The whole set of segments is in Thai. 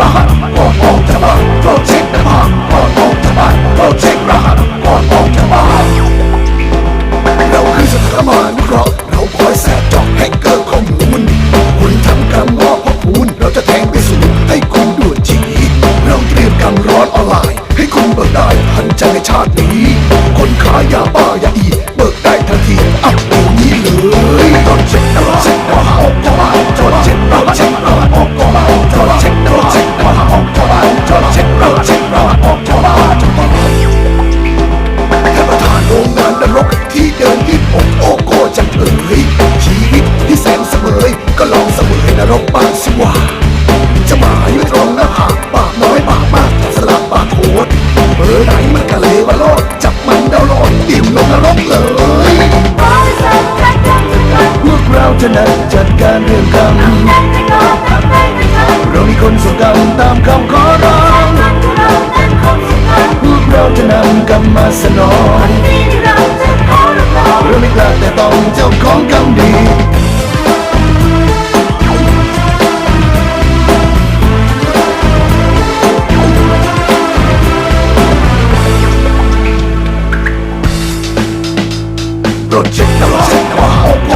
รหัสโปรดออกจากบ้านโปเช็คน้ำมันโปรดออกจากบ้านโปรดเช็ครหัสโปรดออกจากบ้านเราคือสถาบันเราเราคอยแสบจอกแฮกเกอร์ข้อมูลคุณทำกรรมงอพอคูณเราจะแทงไปสู่ให้คุณด่วนจีเราเตรียมกรรร้อนออนไลน์ ให้คุณเบิกได้หันใจในชาตินี้ คนขายยาบา พวกเราจะนัดจัดการเรื่องกรรมแจ็คจะก็ทำไม่ทันเรามีคนส่งกรรมตามคำขอร้องพวกเราจะนำกรรมมาสนองเราไม่กล้าแต่ต้องเจ้าของกรรมดีรถเช็คตลอด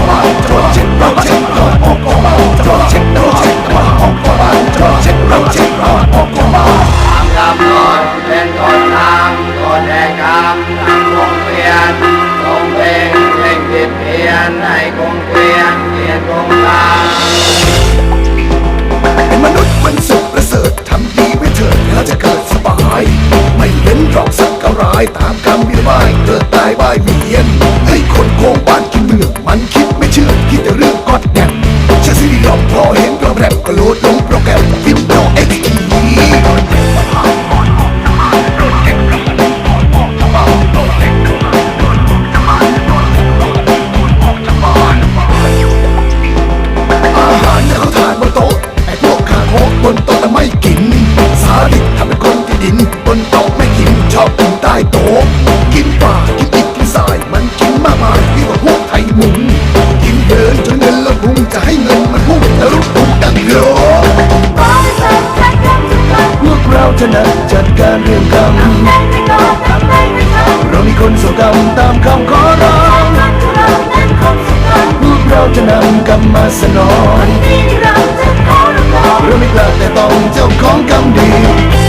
เช็คมาออกกบ้านรถเช็คเช็คมาออกจากบ้านรถเช็ครถเช็คมาออกจากบ้านรถเช็ครถเช็คมาออกจากบ้านกำหนเป็นต้นทางต้นแห่งกรรมทางวงเวียนตรงเพ่งเพ่งผิดเพี้ยนให้คงเกลียนเกลียนคงตาเป็นมนุษย์มันสุขประเสริฐทำดีไว้เถิดแล้วจะเกิดสบาย ไม่เว้นหรอกสักกะรตามคำวิบายเกิดตายบาย มันคิดไม่เชื่อคิดแต่เรื่องกอดแกมฉันสิริหลอกพอเห็น มันพุ่งทะลุปุ่มดังโยบอยสนใจกันทุกคนพวกเราถนัดจัดการเรื่องกรรมทำได้ไม่ก่อนทำได้ไม่ทำเรามีคนสู่กรรมตามคำขอร้องพวกเราจะนำกรรมมาสนองวันนี้เราจะขอรับรองเราไม่กล้าแต่ต้องเจ้าของกรรมดี